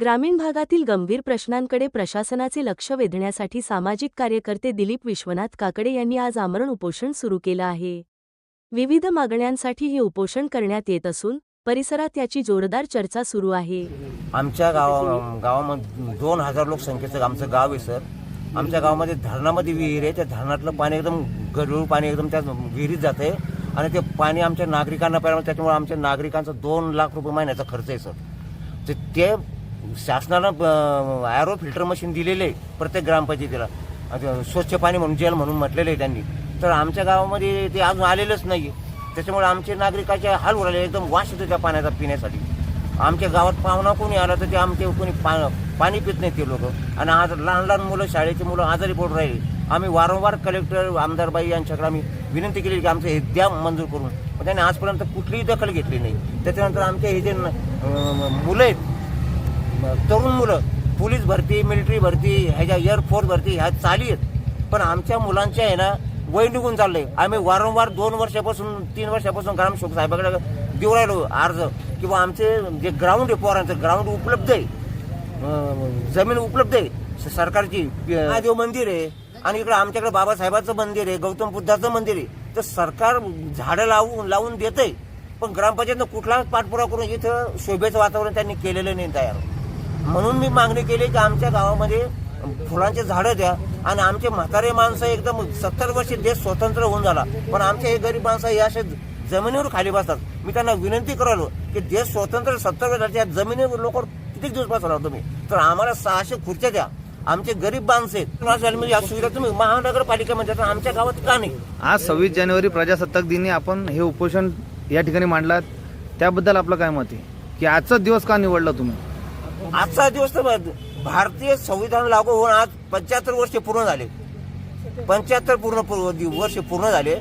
ग्रामीण भागातील गंभीर प्रश्नांकडे प्रशासनाचे लक्ष वेधण्यासाठी सामाजिक कार्यकर्ते दिलीप विश्वनाथ काकडे यांनी आज आमरण उपोषण सुरू केलं आहे. विविध मागण्यांसाठी हे उपोषण करण्यात येत असून परिसरात याची जोरदार चर्चा सुरू आहे. आमच्या गावा गावामध्ये दोन हजार लोकसंख्येचं आमचं गाव आहे सर. आमच्या गावामध्ये धरणामध्ये विहीर आहे. त्या धरणातलं पाणी एकदम गढूळ पाणी एकदम त्या विहिरीत जाते आणि ते पाणी आमच्या नागरिकांना पाहिजे त्याच्यामुळे आमच्या नागरिकांचा दोन लाख रुपये महिन्याचा खर्च आहे सर. ते शासनानं ॲरो फिल्टर मशीन दिलेले आहे प्रत्येक ग्रामपंचायतीला. स्वच्छ पाणी म्हणून जेल म्हणून म्हटलेलं आहे त्यांनी. तर आमच्या गावामध्ये ते अजून आलेलंच नाही आहे त्याच्यामुळे आमचे नागरिकाचे हाल उराले एकदम वास येतो त्या पाण्याचा पिण्यासाठी. आमच्या गावात पाहुणा कोणी आला तर ते आमचे कोणी पा पाणी पित नाही ते लोक. आणि आज लहान लहान मुलं शाळेची मुलं आजारी पडून राहिले. आम्ही वारंवार कलेक्टर आमदारबाई यांच्याकडे आम्ही विनंती केली की आमचं हे द्या मंजूर करून. त्यांनी आजपर्यंत कुठलीही दखल घेतली नाही. त्याच्यानंतर आमचे हे जे मुलं आहेत तरुण मुलं पोलीस भरती मिलिटरी भरती ह्याच्या एअरफोर्स भरती ह्या चाली आहेत. पण आमच्या मुलांच्या आहे ना वय निघून चाललंय. आम्ही वारंवार दोन वर्षापासून तीन वर्षापासून ग्रामसेवक साहेबाकडे देऊ राहिलो अर्ज. किंवा आमचे जे ग्राउंड आहे पोरांचं ग्राउंड उपलब्ध आहे. जमीन उपलब्ध आहे. सरकारची महादेव मंदिर आहे. आणि इकडे आमच्याकडे बाबासाहेबाचं मंदिर आहे गौतम बुद्धाचं मंदिर आहे. तर सरकार झाडं लावून लावून देतंय. पण ग्रामपंचायतनं कुठलाच पाठपुरावा करून इथं शोभेचं वातावरण त्यांनी केलेलं नाही तयार. म्हणून मी मागणी केली की आमच्या गावामध्ये फुलांचे झाडं द्या आणि आमचे म्हातारे माणसं एकदम सत्तर वर्षी देश स्वतंत्र होऊन झाला. पण आमचे हे गरीब माणसं हे असे जमिनीवर खाली बसतात. मी त्यांना विनंती करालो की देश स्वतंत्र सत्तर वर्ष या जमिनीवर लोक किती दिवस बसवणार तुम्ही? तर आम्हाला सहाशे खुर्च्या द्या. आमचे गरीब माणसं म्हणजे या सुविधा तुम्ही महानगरपालिकेमध्ये आमच्या गावात का नाही? आज सव्वीस जानेवारी प्रजासत्ताक दिनी आपण हे उपोषण या ठिकाणी मांडलात. त्याबद्दल आपलं काय मत आहे? की आजचा दिवस का निवडला तुम्ही? आजचा दिवस तर भारतीय संविधान लागू होऊन आज पंच्याहत्तर वर्ष पूर्ण झाले. पंच्याहत्तर पूर्ण वर्ष पूर्ण झाले.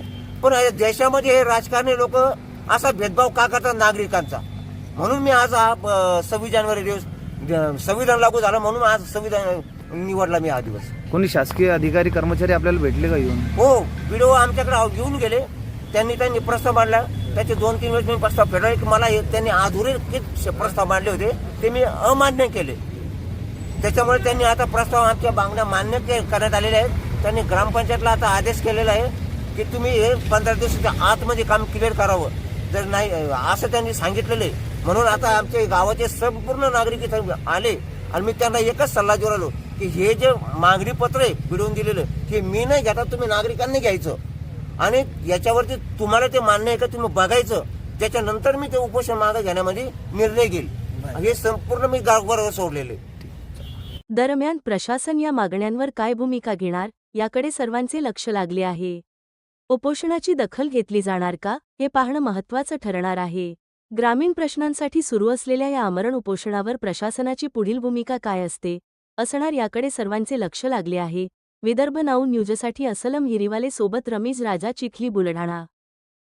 पण या देशामध्ये हे राजकारणी लोक असा भेदभाव का करतात नागरिकांचा? म्हणून मी आज हा सव्वीस जानेवारी दिवस संविधान लागू झालं म्हणून आज संविधान निवडला मी हा दिवस. कोणी शासकीय अधिकारी कर्मचारी आपल्याला भेटले का येऊन? हो व्हिडिओ आमच्याकडे येऊन गेले. त्यांनी त्यांनी प्रस्ताव मांडला. त्याचे दोन तीन वेळेस मी प्रस्ताव फेडले की मला त्यांनी अधुरे प्रस्ताव मांडले होते. ते मी अमान्य केले. त्याच्यामुळे त्यांनी आता प्रस्ताव आमच्या मागण्या मान्य के- करण्यात आलेल्या आहेत. त्यांनी ग्रामपंचायतला आता आदेश केलेला आहे की तुम्ही हे पंधरा दिवसाच्या आतमध्ये काम क्लिअर करावं. जर नाही असं त्यांनी सांगितलेलं आहे. म्हणून आता आमच्या गावाचे संपूर्ण नागरिक इथं आले आणि मी त्यांना एकच सल्ला देऊ राहिलो की हे जे मागणी पत्र आहे भिडवून दिलेलं हे मी नाही घेता तुम्ही नागरिकांनी घ्यायचं. आणि याच्यावरती तुम्हाला ते मान्य आहे का तुम्ही बघायचं. त्याच्यानंतर मी ते उपोषण मागे घेण्यामध्ये निर्णय घेईल. हे संपूर्ण मी गावावर सोडलेले. दरम्यान प्रशासन या मागण्यांवर काय भूमिका घेणार याकडे सर्वांचे लक्ष लागले आहे. उपोषणाची दखल घेतली जाणार का हे पाहणं महत्त्वाचं ठरणार आहे. ग्रामीण प्रश्नांसाठी सुरू असलेल्या या आमरण उपोषणावर प्रशासनाची पुढील भूमिका काय असते असणार याकडे सर्वांचे लक्ष लागले आहे. विदर्भ नाऊ न्यूजसाठी असलम हिरीवाले सोबत रमेश राजा चिखली बुलढाणा.